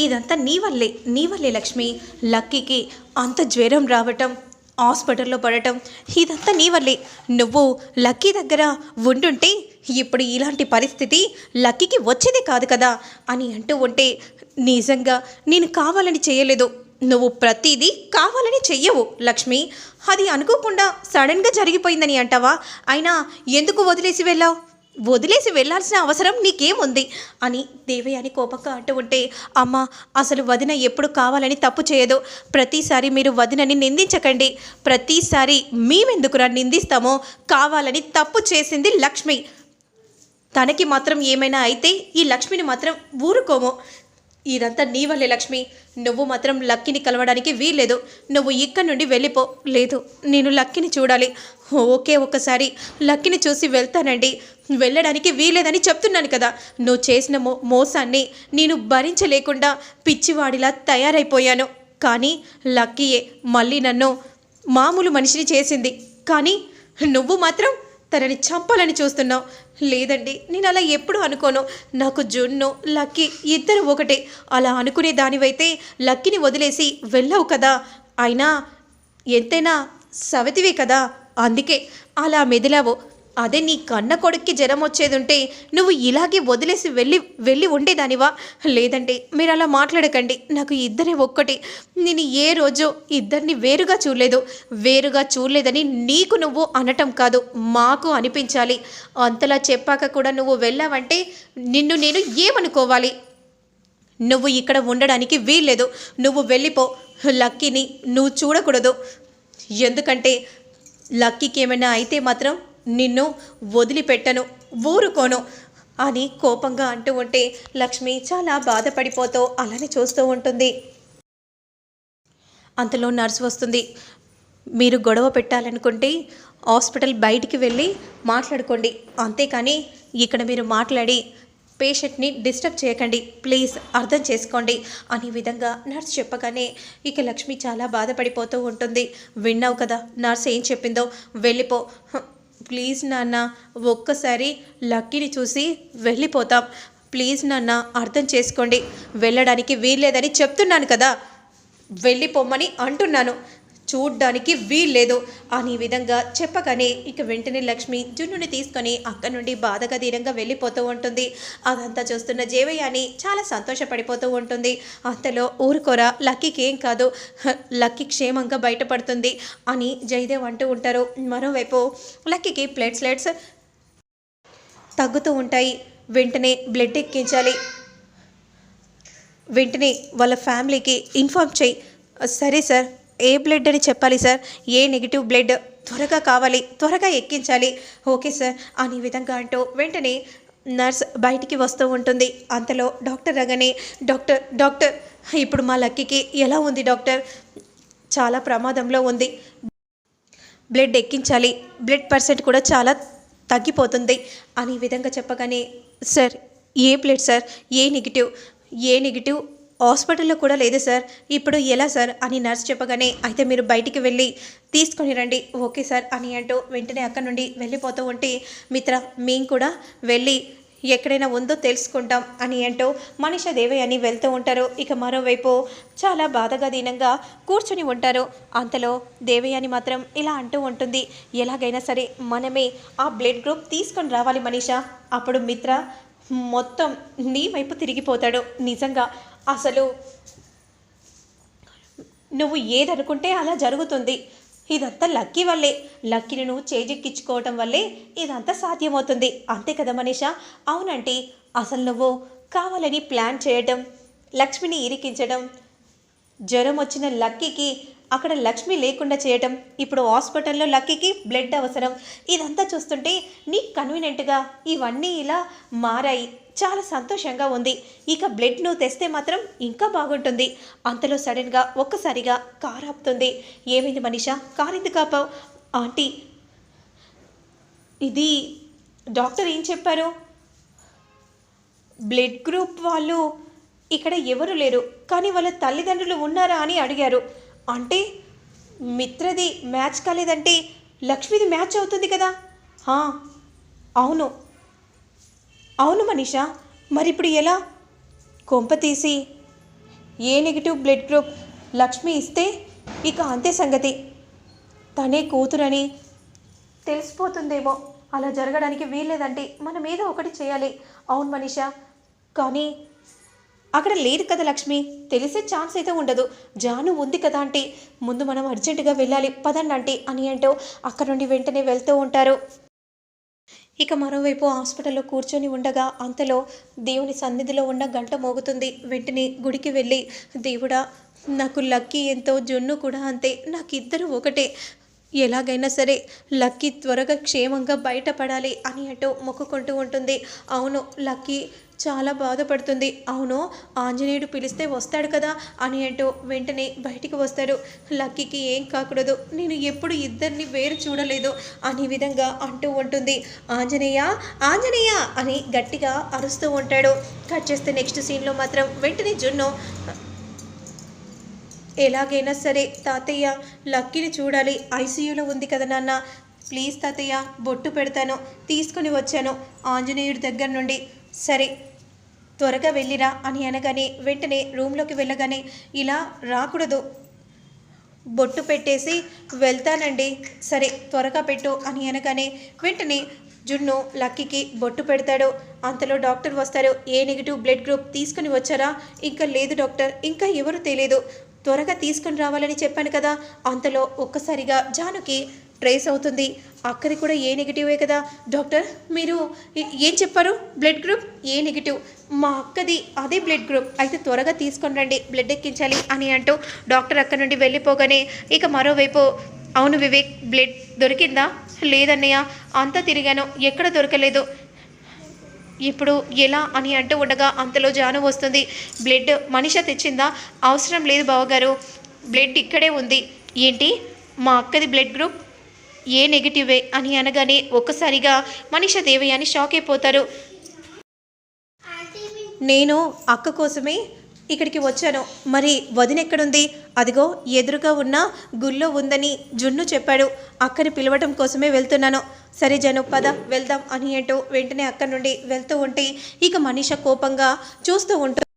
ఇదంతా నీ వల్లే నీ వల్లే లక్ష్మి. లక్కీకి అంత జ్వరం రావటం హాస్పిటల్లో పడటం ఇదంతా నీ వల్లే. నువ్వు లక్కీ దగ్గర ఉండుంటే ఇప్పుడు ఇలాంటి పరిస్థితి లక్కీకి వచ్చేది కాదు కదా అని అంటూ ఉంటే నిజంగా నేను కావాలని చేయలేదు. నువ్వు ప్రతిదీ కావాలని చెయ్యవు లక్ష్మి. అది అనుకోకుండా సడన్గా జరిగిపోయిందని అంటావా? అయినా ఎందుకు వదిలేసి వెళ్ళావు? వదిలేసి వెళ్ళాల్సిన అవసరం నీకేముంది? అని దేవయాని కోపంగా అంటూ ఉంటే అమ్మ అసలు వదిన ఎప్పుడు కావాలని తప్పు చేయదు. ప్రతిసారి మీరు వదినని నిందించకండి. ప్రతిసారి మేమెందుకురా నిందిస్తామో? కావాలని తప్పు చేసింది లక్ష్మి. తనకి మాత్రం ఏమైనా అయితే ఈ లక్ష్మిని మాత్రం ఊరుకోము. ఇదంతా నీ వల్లే లక్ష్మి. నువ్వు మాత్రం లక్కీని కలవడానికి వీల్లేదు. నువ్వు ఇక్కడి నుండి వెళ్ళిపో. లేదు నేను లక్కీని చూడాలి. ఓకే ఒక్కసారి లక్కీని చూసి వెళ్తానండి. వెళ్ళడానికి వీలేదని చెప్తున్నాను కదా. నువ్వు చేసిన మో మోసాన్ని నేను భరించలేకుండా పిచ్చివాడిలా తయారైపోయాను. కానీ లక్కీయే మళ్ళీ నన్ను మామూలు మనిషిని చేసింది. కానీ నువ్వు మాత్రం తనని చంపాలని చూస్తున్నావు. లేదండి నేను అలా ఎప్పుడు అనుకోను. నాకు జున్ను లక్కీ ఇద్దరు ఒకటే. అలా అనుకునే దానివైతే లక్కీని వదిలేసి వెళ్ళవు కదా. అయినా ఎంతైనా సవతివే కదా. అందుకే అలా మెదిలావు. అదే నీ కన్న కొడుక్కి జ్వరం వచ్చేది ఉంటే నువ్వు ఇలాగే వదిలేసి వెళ్ళి వెళ్ళి ఉండేదానివా? లేదంటే మీరు అలా మాట్లాడకండి. నాకు ఇద్దరే ఒక్కటి. నేను ఏ రోజు ఇద్దరిని వేరుగా చూడలేదు. వేరుగా చూడలేదని నీకు నువ్వు అనటం కాదు మాకు అనిపించాలి. అంతలా చెప్పాక కూడా నువ్వు వెళ్ళావంటే నిన్ను నేను ఏమనుకోవాలి? నువ్వు ఇక్కడ ఉండడానికి వీల్లేదు. నువ్వు వెళ్ళిపో. లక్కీని నువ్వు చూడకూడదు. ఎందుకంటే లక్కీకి ఏమైనా అయితే మాత్రం నిన్ను వదిలిపెట్టను ఊరుకోను అని కోపంగా అంటూ ఉంటే లక్ష్మి చాలా బాధపడిపోతూ అలానే చూస్తూ ఉంటుంది. అంతలో నర్సు వస్తుంది. మీరు గొడవ పెట్టాలనుకుంటే హాస్పిటల్ బయటికి వెళ్ళి మాట్లాడుకోండి. అంతేకాని ఇక్కడ మీరు మాట్లాడి పేషెంట్ని డిస్టర్బ్ చేయకండి. ప్లీజ్ అర్థం చేసుకోండి అనే విధంగా నర్స్ చెప్పగానే ఇక లక్ష్మి చాలా బాధపడిపోతూ ఉంటుంది. విన్నావు కదా నర్స్ ఏం చెప్పిందో? వెళ్ళిపో. ప్లీజ్ నాన్న ఒక్కసారి లక్కీని చూసి వెళ్ళిపోతాం. ప్లీజ్ నాన్న అర్థం చేసుకోండి. వెళ్ళడానికి వీల్లేదని చెప్తున్నాను కదా. వెళ్ళిపోమ్మని అంటున్నాను. చూడ్డానికి వీల్లేదు. అని విధంగా చెప్పగానే ఇక వెంటనే లక్ష్మి జున్నుని తీసుకొని అక్కడి నుండి బాధగా దీనంగా వెళ్ళిపోతూ ఉంటుంది. అదంతా చూస్తున్న జేవయ్యని చాలా సంతోషపడిపోతూ ఉంటుంది. అంతలో ఊరుకోరా లక్కీకి ఏం కాదు. లక్కీ క్షేమంగా బయటపడుతుంది అని జయదేవ్ అంటూ ఉంటారు. మరోవైపు లక్కీకి ప్లేట్స్లెట్స్ తగ్గుతూ ఉంటాయి. వెంటనే బ్లడ్ ఎక్కించాలి. వెంటనే వాళ్ళ ఫ్యామిలీకి ఇన్ఫార్మ్ చేయి. సరే సార్ ఏ బ్లడ్ అని చెప్పాలి సార్ ఏ నెగిటివ్ బ్లడ్ త్వరగా కావాలి త్వరగా ఎక్కించాలి? ఓకే సార్ అని విధంగా అంటూ వెంటనే నర్స్ బయటికి వస్తూ ఉంటుంది. అంతలో డాక్టర్ రాగానే డాక్టర్ డాక్టర్ ఇప్పుడు మా లక్కీకి ఎలా ఉంది డాక్టర్? చాలా ప్రమాదంలో ఉంది. బ్లడ్ ఎక్కించాలి. బ్లడ్ పర్సెంట్ కూడా చాలా తగ్గిపోతుంది అని విధంగా చెప్పగానే sir A blood sir A negative A negative హాస్పిటల్లో కూడా లేదు సార్. ఇప్పుడు ఎలా సార్? అని నర్స్ చెప్పగానే అయితే మీరు బయటికి వెళ్ళి తీసుకొని రండి. ఓకే సార్ అని అంటూ వెంటనే అక్కడి నుండి వెళ్ళిపోతూ ఉంటే మిత్ర మేము కూడా వెళ్ళి ఎక్కడైనా ఉందో తెలుసుకుంటాం అని అంటూ మనిష దేవయ్య అని వెళ్తూ ఉంటారు. ఇక మరోవైపు చాలా బాధగా దీనంగా కూర్చొని ఉంటారు. అంతలో దేవయాని మాత్రం ఇలా అంటూ ఉంటుంది ఎలాగైనా సరే మనమే ఆ బ్లడ్ గ్రూప్ తీసుకొని రావాలి మనీష. అప్పుడు మిత్ర మొత్తం నీ వైపు తిరిగిపోతాడు. నిజంగా అసలు నువ్వు ఏదనుకుంటే అలా జరుగుతుంది. ఇదంతా లక్కీ వల్లే. లక్కీని నువ్వు చేజెక్కించుకోవటం వల్లే ఇదంతా సాధ్యమవుతుంది. అంతే కదా మనీషా? అవునంటే అసలు నువ్వు కావాలని ప్లాన్ చేయటం లక్ష్మిని ఇరికించడం జ్వరం వచ్చిన లక్కీకి అక్కడ లక్ష్మి లేకుండా చేయటం ఇప్పుడు హాస్పిటల్లో లక్కీకి బ్లడ్ అవసరం. ఇదంతా చూస్తుంటే నీకు కన్వీనెంట్గా ఇవన్నీ ఇలా మారాయి. చాలా సంతోషంగా ఉంది. ఇక బ్లడ్ నువ్వు తెస్తే మాత్రం ఇంకా బాగుంటుంది. అంతలో సడన్గా ఒక్కసారిగా కార్ ఆపుతుంది. ఏమైంది మనిషా? కార్ ఎందుకు ఆపావు? ఆంటీ ఇది డాక్టర్ ఏం చెప్పారు? బ్లడ్ గ్రూప్ వాళ్ళు ఇక్కడ ఎవరు లేరు. కానీ వాళ్ళ తల్లిదండ్రులు ఉన్నారా అని అడిగారు. అంటే మిత్రది మ్యాచ్ కాలేదంటే లక్ష్మిది మ్యాచ్ అవుతుంది కదా? అవును. అవును మనీష. మరి ఇప్పుడు ఎలా? కొంప తీసి A negative blood group Lakshmi ఇస్తే ఇక అంతే సంగతి. తనే కూతురని తెలిసిపోతుందేమో. అలా జరగడానికి వీల్లేదంటే మనం ఏదో ఒకటి చేయాలి. అవును మనీష. కానీ అక్కడ లేదు కదా లక్ష్మి. తెలిసే ఛాన్స్ అయితే ఉండదు. జాను ఉంది కదా అంటే ముందు మనం అర్జెంటుగా వెళ్ళాలి. పదండి అంటే అని అంటూ అక్కడ నుండి వెంటనే వెళ్తూ ఉంటారు. ఇక మరోవైపు హాస్పిటల్లో కూర్చొని ఉండగా అంతలో దేవుని సన్నిధిలో ఉన్న గంట మోగుతుంది. వెంటనే గుడికి వెళ్ళి దేవుడా నాకు లక్కీ ఎంతో జున్ను కూడా అంతే. నాకు ఇద్దరు ఒకటే. ఎలాగైనా సరే లక్కీ త్వరగా క్షేమంగా బయటపడాలి అని అంటూ మొక్కుకుంటూ ఉంటుంది. అవును లక్కీ చాలా బాధపడుతుంది. అవును ఆంజనేయుడు పిలిస్తే వస్తాడు కదా అని అంటూ వెంటనే బయటికి వస్తాడు. లక్కీకి ఏం కాకూడదు నేను ఎప్పుడు ఇద్దరిని వేరు చూడలేదు అనే విధంగా అంటూ ఉంటుంది. ఆంజనేయ ఆంజనేయ అని గట్టిగా అరుస్తూ ఉంటాడు. కట్ చేస్తే నెక్స్ట్ సీన్లో మాత్రం వెంటనే జున్ను. ఎలాగైనా సరే తాతయ్య లక్కీని చూడాలి. ఐసీయూలో ఉంది కదా నాన్న. ప్లీజ్ తాతయ్య బొట్టు పెడతాను. తీసుకుని వచ్చాను. ఆంజనేయుడి దగ్గర నుండి. సరే త్వరగా వెళ్ళిరా అని అనగానే వెంటనే రూమ్లోకి వెళ్ళగానే ఇలా రాకూడదు. బొట్టు పెట్టేసి వెళ్తానండి. సరే త్వరగా పెట్టు అని అనగానే వెంటనే జున్ను లక్కీకి బొట్టు పెడతాడు. అంతలో డాక్టర్ వస్తారు. ఏ నెగిటివ్ బ్లడ్ గ్రూప్ తీసుకుని వచ్చారా? ఇంకా లేదు డాక్టర్ ఇంకా ఎవరు తెలియదు త్వరగా తీసుకుని రావాలని చెప్పాను కదా. అంతలో ఒక్కసారిగా జానుకి ట్రేస్ అవుతుంది. అక్కది కూడా ఏ నెగిటివే కదా. డాక్టర్ మీరు ఏం చెప్పారు? Blood group A negative? మా అక్కది అదే బ్లడ్ గ్రూప్. అయితే త్వరగా తీసుకొని రండి. బ్లడ్ ఎక్కించాలి అని అంటూ డాక్టర్ అక్కడి నుండి వెళ్ళిపోగానే ఇక మరోవైపు అవును వివేక్ బ్లడ్ దొరికిందా? లేదన్నయ్య అంతా తిరిగాను. ఎక్కడ దొరకలేదు. ఇప్పుడు ఎలా అని అంటూ ఉండగా అంతలో జాను వస్తుంది. బ్లడ్ మనిష తెచ్చిందా? అవసరం లేదు బావగారు. బ్లడ్ ఇక్కడే ఉంది. ఏంటి? మా అక్కది బ్లడ్ గ్రూప్ ఏ నెగిటివే అని అనగానే ఒక్కసారిగా మనిష దేవయాని షాక్ అయిపోతారు. నేను అక్క కోసమే ఇక్కడికి వచ్చాను. మరి వదిన ఎక్కడుంది? అదిగో ఎదురుగా ఉన్న గుళ్ళో ఉందని జున్ను చెప్పాడు. అక్కని పిలవటం కోసమే వెళ్తున్నాను. సరే జను పద వెళ్దాం అని అంటూ వెంటనే అక్క నుండి వెళ్తూ ఉంటే ఇక మనిష కోపంగా చూస్తూ ఉంటుంది